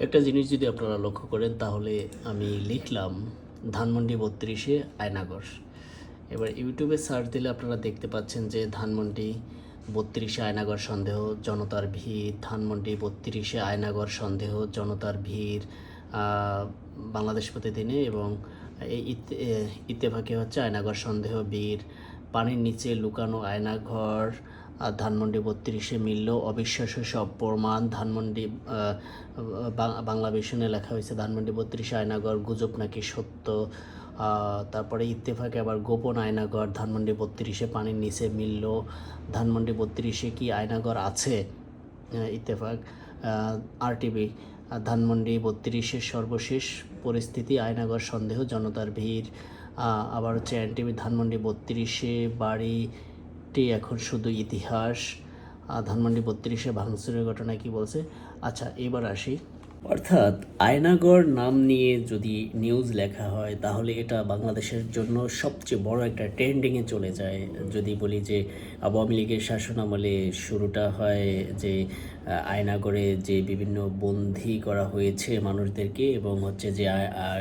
একটা জিনিস যদি আপনারা লক্ষ্য করেন তাহলে আমি লিখলাম ধানমন্ডি বত্রিশে আয়নাগর। এবার ইউটিউবে সার্চ দিলে আপনারা দেখতে পাচ্ছেন যে ধানমন্ডি বত্রিশে আয়নাগর সন্দেহ জনতার ভিড় ধানমন্ডি বত্রিশে আয়নাগর সন্দেহ জনতার ভিড় বাংলাদেশ প্রতিদিনে এবং এই ইত- এ, ইত্তেফাকে হচ্ছে আয়নাগর সন্দেহ বীর পানির নিচে লুকানো আয়নাঘর আর ধানমন্ডি বত্রিশে মিলল অবিশ্বাস্য সব প্রমাণ। ধানমন্ডি বাংলা ভিশনে লেখা হয়েছে, ধানমন্ডি বত্রিশে আয়নাগর গুজব নাকি সত্য? তারপরে ইত্তেফাকে আবার গোপন আয়নাগর, ধানমন্ডি বত্রিশে পানির নিচে মিলল। ধানমন্ডি বত্রিশে কি আয়নাগর আছে? ইত্তেফাক আর টিভি ধানমন্ডি বত্রিশের সর্বশেষ পরিস্থিতি, আয়নাগর সন্দেহ, জনতার ভিড়। আবার হচ্ছে এনটিভি, ধানমন্ডি বত্রিশে বাড়িটি এখন শুধু ইতিহাস ধানমন্ডি বত্রিশে ভাঙচুরের ঘটনা কি বলছে? আচ্ছা এবার আসি। অর্থাৎ আয়নাগড় নাম নিয়ে যদি নিউজ লেখা হয়, তাহলে এটা বাংলাদেশের জন্য সবচেয়ে বড় একটা ট্রেন্ডিংয়ে চলে যায়। যদি বলি যে আওয়ামী লীগের শাসন আমলে শুরুটা হয় যে আয়নাগরে যে বিভিন্ন বন্দি করা হয়েছে মানুষদেরকে এবং হচ্ছে যে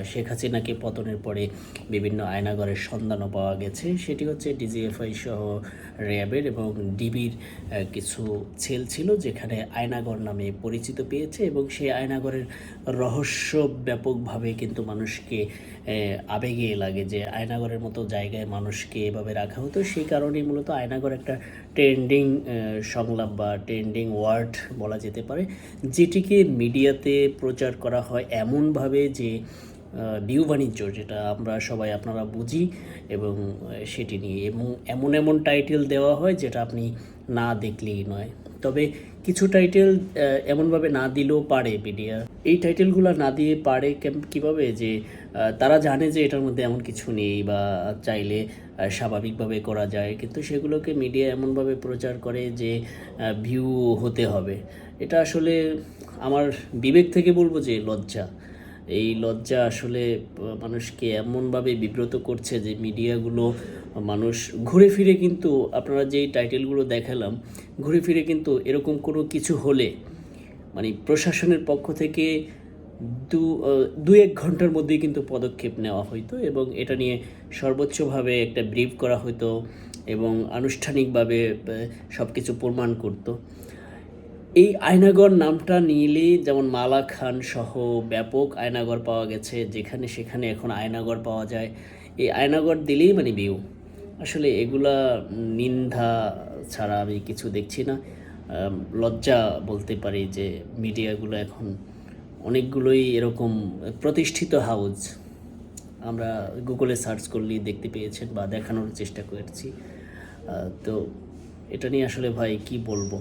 শেখ হাসিনাকে পতনের পরে বিভিন্ন আয়নাগরের সন্ধানও পাওয়া গেছে। সেটি হচ্ছে ডিজিএফআই সহ র্যাবের এবং ডিবির কিছু সেল ছিল যেখানে আয়নাগর নামে পরিচিত পেয়েছে এবং সেই আয়নাগরের রহস্য ব্যাপকভাবে কিন্তু মানুষকে আবেগে লাগে যে আয়নাগরের মতো জায়গায় মানুষকে এভাবে রাখা হতো। সেই কারণেই মূলত আয়নাগর একটা ট্রেন্ডিং সংলাপ বা ট্রেন্ডিং ওয়ার্ড বলা যেতে পারে, যেটিকে মিডিয়াতে প্রচার করা হয় এমনভাবে যে বিউ বাণিজ্য, যেটা আমরা সবাই আপনারা বুঝি এবং সেটি নিয়ে এবং এমন এমন টাইটেল দেওয়া হয় যেটা আপনি না দেখলেই নয়। তবে কিছু টাইটেল এমনভাবে না দিলেও পারে মিডিয়া এই টাইটেলগুলো না দিয়ে পারে কীভাবে? যে তারা জানে যে এটার মধ্যে এমন কিছু নেই বা চাইলে স্বাভাবিকভাবে করা যায়। কিন্তু সেগুলোকে মিডিয়া এমনভাবে প্রচার করে যে ভিউ হতে হবে। এটা আসলে আমার বিবেক থেকে বলব যে লজ্জা। এই লজ্জা আসলে মানুষকে এমনভাবে বিব্রত করছে যে মিডিয়াগুলো মানুষ ঘুরে ফিরে কিন্তু, আপনারা যেই টাইটেলগুলো দেখালাম, ঘুরে ফিরে কিন্তু এরকম কোনো কিছু হলে মানে প্রশাসনের পক্ষ থেকে দু দু এক ঘণ্টার মধ্যেই কিন্তু পদক্ষেপ নেওয়া হইতো এবং এটা নিয়ে সর্বোচ্চভাবে একটা ব্রিফ করা হতো এবং আনুষ্ঠানিকভাবে সব কিছু প্রমাণ করতো। এই আয়নাগর নামটা নিলে যেমন মালা খান সহ ব্যাপক আয়নাগর পাওয়া গেছে, যেখানে সেখানে এখন আয়নাগর পাওয়া যায়। এই আয়নাগর দিলেই মানে ভিউ আসলে এগুলা নিন্দা ছাড়া আমি কিছু দেখছি না। লজ্জা বলতে পারি যে মিডিয়াগুলো এখন অনেকগুলোই এরকম প্রতিষ্ঠিত হাউস আমরা গুগলে সার্চ করলেই দেখতে পেয়েছেন বা দেখানোর চেষ্টা করেছি। তো এটা নিয়ে আসলে ভাই কি বলব?